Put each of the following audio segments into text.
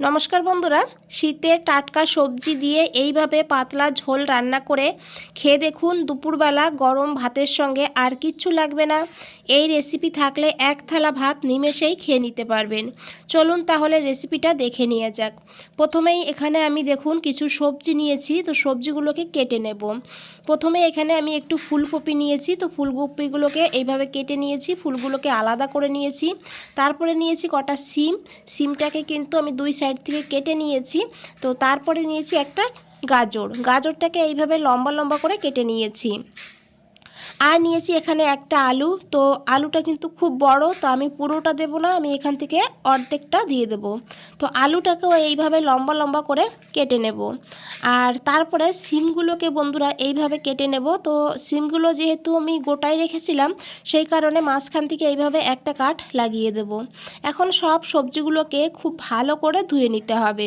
নমস্কার বন্ধুরা, শীতে টাটকা সবজি দিয়ে এইভাবে পাতলা ঝোল রান্না করে খেয়ে দেখুন দুপুরবেলা গরম ভাতের সঙ্গে আর কিচ্ছু লাগবে না। এই রেসিপি থাকলে এক থালা ভাত নিমেষেই খেয়ে নিতে পারবেন। চলুন তাহলে রেসিপিটা দেখে নিয়ে যাক। প্রথমেই এখানে আমি দেখুন কিছু সবজি নিয়েছি, তো সবজিগুলোকে কেটে নেব। প্রথমে এখানে আমি একটু ফুলকপি নিয়েছি, তো ফুলকপিগুলোকে এইভাবে কেটে নিয়েছি, ফুলগুলোকে আলাদা করে নিয়েছি। তারপরে নিয়েছি কটা সিম। সিমটাকে কিন্তু আমি দুই সাইড থেকে কেটে নিয়েছি। তো তারপরে নিয়েছি একটা গাজর। গাজরটাকে এইভাবে লম্বা লম্বা করে কেটে নিয়েছি। আর নিয়েছি এখানে একটা আলু। তো আলুটা কিন্তু খুব বড়, তো আমি পুরোটা দেব না, আমি এখান থেকে অর্ধেকটা দিয়ে দেব। তো আলুটাকেও এইভাবে লম্বা লম্বা করে কেটে নেব। আর তারপরে সিমগুলোকে বন্ধুরা এইভাবে কেটে নেব। তো সিমগুলো যেহেতু আমি গোটাই রেখেছিলাম, সেই কারণে মাঝখান থেকে এইভাবে একটা কাঠ লাগিয়ে দেব। এখন সব সবজিগুলোকে খুব ভালো করে ধুয়ে নিতে হবে।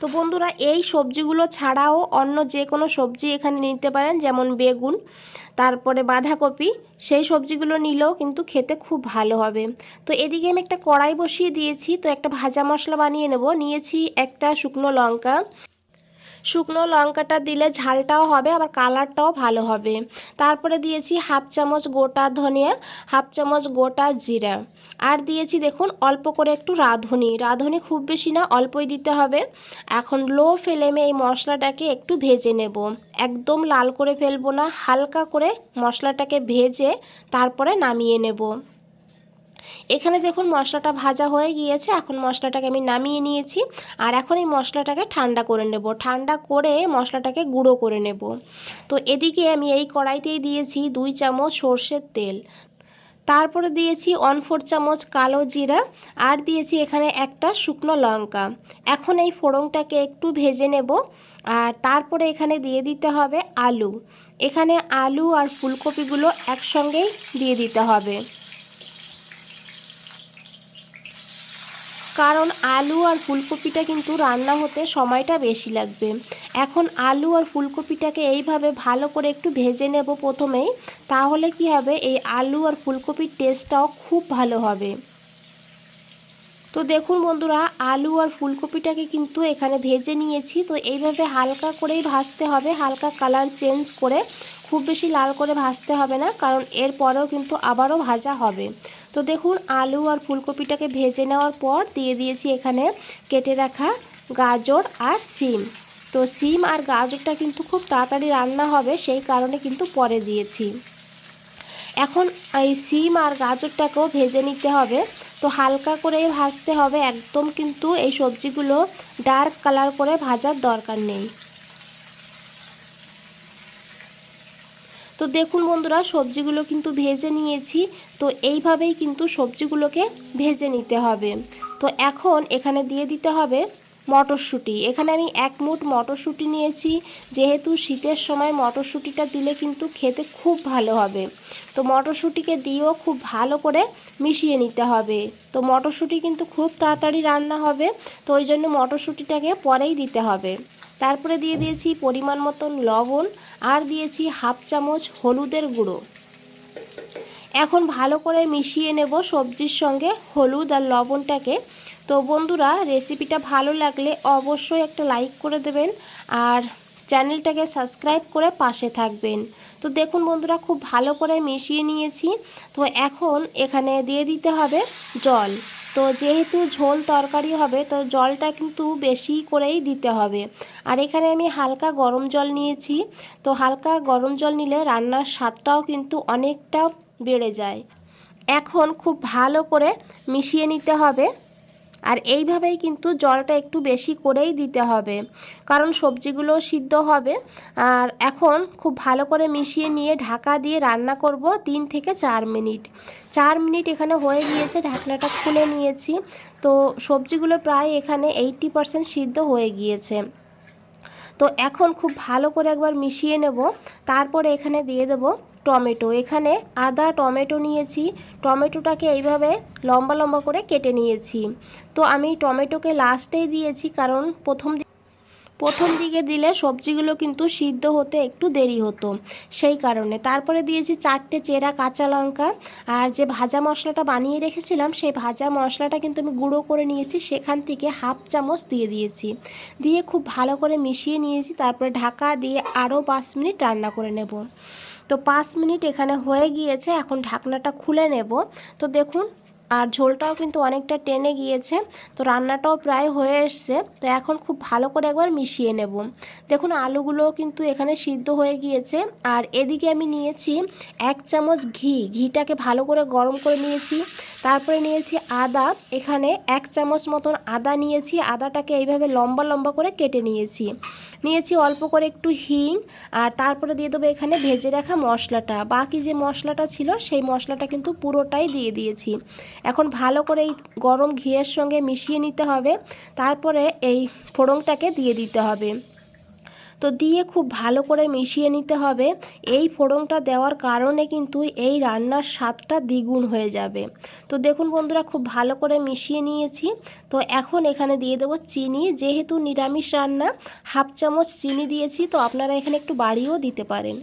তো বন্ধুরা, এই সবজিগুলো ছাড়াও অন্য যে কোনো সবজি এখানে নিতে পারেন, যেমন বেগুন, তারপরে বাঁধাকপি, সেই সবজিগুলো নিলেও কিন্তু খেতে খুব ভালো হবে। তো এদিকে আমি একটা কড়াই বসিয়ে দিয়েছি, তো একটা ভাজা মশলা বানিয়ে নেব। নিয়েছি একটা শুকনো লঙ্কা। শুকনো লঙ্কাটা দিলে ঝালটাও হবে, আবার কালারটাও ভালো হবে। তারপরে দিয়েছি হাফ চামচ গোটা ধনিয়া, হাফ চামচ গোটা জিরা। আর দিয়েছি দেখুন অল্প করে একটু রাঁধুনি। রাঁধুনি খুব বেশি না, অল্পই দিতে হবে। এখন লো ফ্লেমে এই মশলাটাকে একটু ভেজে নেব। একদম লাল করে ফেলব না, হালকা করে মশলাটাকে ভেজে তারপরে নামিয়ে নেব। এখানে দেখুন মশলাটা ভাজা হয়ে গিয়েছে, এখন মশলাটাকে আমি নামিয়ে নিয়েছি। আর এখন এই মশলাটাকে ঠান্ডা করে নেব। ঠান্ডা করে মশলাটাকে গুঁড়ো করে নেব। তো এদিকে আমি এই কড়াইতেই দিয়েছি দুই চামচ সর্ষের তেল। তারপরে দিয়েছি ওয়ান ফোর চামচ কালো জিরা, আর দিয়েছি এখানে একটা শুকনো লঙ্কা। এখন এই ফোড়নটাকে একটু ভেজে নেব, আর তারপরে এখানে দিয়ে দিতে হবে আলু। এখানে আলু আর ফুলকপিগুলো একসঙ্গেই দিয়ে দিতে হবে। কারণ আলু আর ফুলকপিটা কিন্তু রান্না হতে সময়টা বেশি লাগবে। এখন আলু আর ফুলকপিটাকে এইভাবে ভালো করে একটু ভেজে নেব প্রথমেই তাহলে কি হবে? এই আলু আর ফুলকপির টেস্টটাও খুব ভালো হবে। তো দেখুন বন্ধুরা, আলু আর ফুলকপিটাকে কিন্তু এখানে ভেজে নিয়েছি। তো এইভাবে হালকা করেই ভাজতে হবে। হালকা কালার চেঞ্জ করে খুব বেশি লাল করে ভাজতে হবে না, কারণ এর পরেও কিন্তু আবারও ভাজা হবে। তো দেখুন, আলু আর ফুলকপিটাকে ভেজে নেওয়ার পর দিয়ে দিয়েছি এখানে কেটে রাখা গাজর আর সিম। তো সিম আর গাজরটা কিন্তু খুব তাড়াতাড়ি রান্না হবে, সেই কারণে কিন্তু পরে দিয়েছি। এখন এই সিম আর গাজরটাকেও ভেজে নিতে হবে। তো হালকা করে ভাজতে হবে একদম, কিন্তু এই সবজিগুলো ডার্ক কালার করে ভাজার দরকার নেই। তো দেখুন বন্ধুরা, সবজিগুলো কিন্তু ভেজে নিয়েছি। তো এইভাবেই কিন্তু সবজিগুলোকে ভেজে নিতে হবে। তো এখন এখানে দিয়ে দিতে হবে মটরশুঁটি। এখানে আমি এক মুঠ মটরশুঁটি নিয়েছি। যেহেতু শীতের সময় মটরশুঁটিটা দিলে কিন্তু খেতে খুব ভালো হবে। তো মটরশুঁটিকে দিয়েও খুব ভালো করে মিশিয়ে নিতে হবে। তো মটরশুঁটি কিন্তু খুব তাড়াতাড়ি রান্না হবে। তো ওই জন্য মটরশুঁটিটাকে পরেই দিতে হবে। তারপরে দিয়ে দিয়েছি পরিমাণ মতন লবণ আর দিয়েছি হাফ চামচ হলুদের গুঁড়ো। এখন ভালো করে মিশিয়ে নেব সবজির সঙ্গে হলুদ আর লবণটাকে। তো বন্ধুরা রেসিপিটা ভালো লাগলে অবশ্যই একটা লাইক করে দেবেন আর চ্যানেলটাকে সাবস্ক্রাইব করে পাশে থাকবেন। তো দেখুন বন্ধুরা, খুব ভালো করে মিশিয়ে নিয়েছি। তো এখন এখানে দিয়ে দিতে হবে জল। তো যেহেতু ঝোল তরকারি হবে, তো জলটা কিন্তু বেশি করেই দিতে হবে। আর এখানে আমি হালকা গরম জল নিয়েছি। তো হালকা গরম জল নিলে রান্নার স্বাদটাও কিন্তু অনেকটা বেড়ে যায়। এখন খুব ভালো করে মিশিয়ে নিতে হবে। আর এইভাবেই কিন্তু জলটা একটু বেশি করেই দিতে হবে। কারণ সবজিগুলো সিদ্ধ হবে। আর এখন খুব ভালো করে মিশিয়ে নিয়ে ঢাকা দিয়ে রান্না করব তিন থেকে চার মিনিট। চার মিনিট এখানে হয়ে গিয়েছে, ঢাকনাটা খুলে নিয়েছি। তো সবজিগুলো প্রায় এখানে এইটটি পারসেন্ট সিদ্ধ হয়ে গিয়েছে। তো এখন খুব ভালো করে একবার মিশিয়ে নেব। তারপরে এখানে দিয়ে দেব টমেটো। এখানে আদা, টমেটো নিয়েছি। টমেটোটাকে এইভাবে লম্বা লম্বা করে কেটে নিয়েছি। তো আমি টমেটোকে লাস্টেই দিয়েছি কারণ প্রথম প্রথম দিকে দিলে সবজিগুলো কিন্তু সিদ্ধ হতে একটু দেরি হতো, সেই কারণে। তারপরে দিয়েছি চারটে চেরা কাঁচা লঙ্কা, আর যে ভাজা মশলাটা বানিয়ে রেখেছিলাম, সেই ভাজা মশলাটা কিন্তু আমি গুঁড়ো করে নিয়েছি, সেখান থেকে হাফ চামচ দিয়ে দিয়েছি। দিয়ে খুব ভালো করে মিশিয়ে নিয়েছি, তারপরে ঢাকা দিয়ে আরও পাঁচ মিনিট রান্না করে নেব। তো পাঁচ মিনিট এখানে হয়ে গিয়েছে, এখন ঢাকনাটা খুলে নেব। তো দেখুন আর ঝোলটাও কিন্তু অনেকটা টেনে গিয়েছে। তো রান্নাটাও প্রায় হয়ে এসছে। তো এখন খুব ভালো করে একবার মিশিয়ে নেব। দেখুন, আলুগুলোও কিন্তু এখানে সিদ্ধ হয়ে গিয়েছে। আর এদিকে আমি নিয়েছি এক চামচ ঘি। ঘিটাকে ভালো করে গরম করে নিয়েছি। তারপরে নিয়েছি আদা। এখানে এক চামচ মতন আদা নিয়েছি। আদাটাকে এইভাবে লম্বা লম্বা করে কেটে নিয়েছি। নিয়েছি অল্প করে একটু হিং, আর তারপরে দিয়ে দেবো এখানে ভেজে রাখা মশলাটা। বাকি যে মশলাটা ছিল, সেই মশলাটা কিন্তু পুরোটাই দিয়ে দিয়েছি। এখন ভালো করে এই গরম ঘিয়ের সঙ্গে মিশিয়ে নিতে হবে। তারপরে এই ফোড়নটাকে দিয়ে দিতে হবে। তো দিয়ে খুব ভালো করে মিশিয়ে নিতে হবে। এই ফোড়নটা দেওয়ার কারণে কিন্তু এই রান্নার স্বাদটা দ্বিগুণ হয়ে যাবে। তো দেখুন বন্ধুরা, খুব ভালো করে মিশিয়ে নিয়েছি। তো এখন এখানে দিয়ে দেবো চিনি, যেহেতু নিরামিষ রান্না, হাফ চামচ চিনি দিয়েছি, তো আপনারা এখানে একটু বাড়িয়েও দিতে পারেন।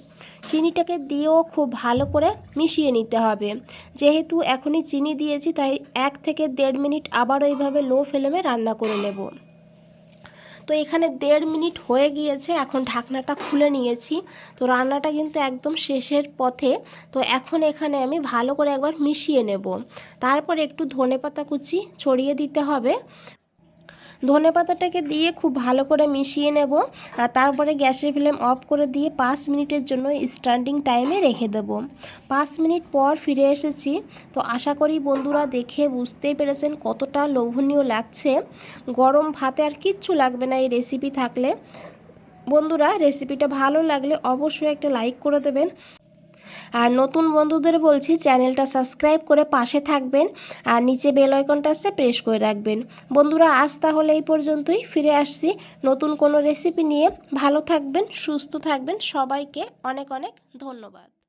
চিনিটাকে দিয়েও খুব ভালো করে মিশিয়ে নিতে হবে। যেহেতু এখনই চিনি দিয়েছি, তাই এক থেকে দেড় মিনিট আবার ওইভাবে লো ফ্লেমে রান্না করে নেব। তো এখানে দেড় মিনিট হয়ে গিয়েছে, এখন ঢাকনাটা খুলে নিয়েছি। তো রান্নাটা কিন্তু একদম শেষের পথে। তো এখন এখানে আমি ভালো করে একবার মিশিয়ে নেব। তারপর একটু ধনে পাতা কুচি ছড়িয়ে দিতে হবে। ধনে পাতাটাকে দিয়ে খুব ভালো করে মিশিয়ে নেব আর তারপরে গ্যাসের ফ্লেম অফ করে দিয়ে পাঁচ মিনিটের জন্য স্ট্যান্ডিং টাইমে রেখে দেব। পাঁচ মিনিট পর ফিরে এসেছি। তো আশা করি বন্ধুরা দেখে বুঝতেই পেরেছেন কতটা লোভনীয় লাগছে। গরম ভাতে আর কিচ্ছু লাগবে না এই রেসিপি থাকলে। বন্ধুরা রেসিপিটা ভালো লাগলে অবশ্যই একটা লাইক করে দেবেন। আর নতুন বন্ধুদের বলছি, চ্যানেলটা সাবস্ক্রাইব করে পাশে থাকবেন আর নিচে বেল আইকনটা আছে, প্রেস করে রাখবেন। বন্ধুরা, আজ তাহলে এই পর্যন্তই। ফিরে আসছি নতুন কোনো রেসিপি নিয়ে। ভালো থাকবেন, সুস্থ থাকবেন। সবাইকে অনেক অনেক ধন্যবাদ।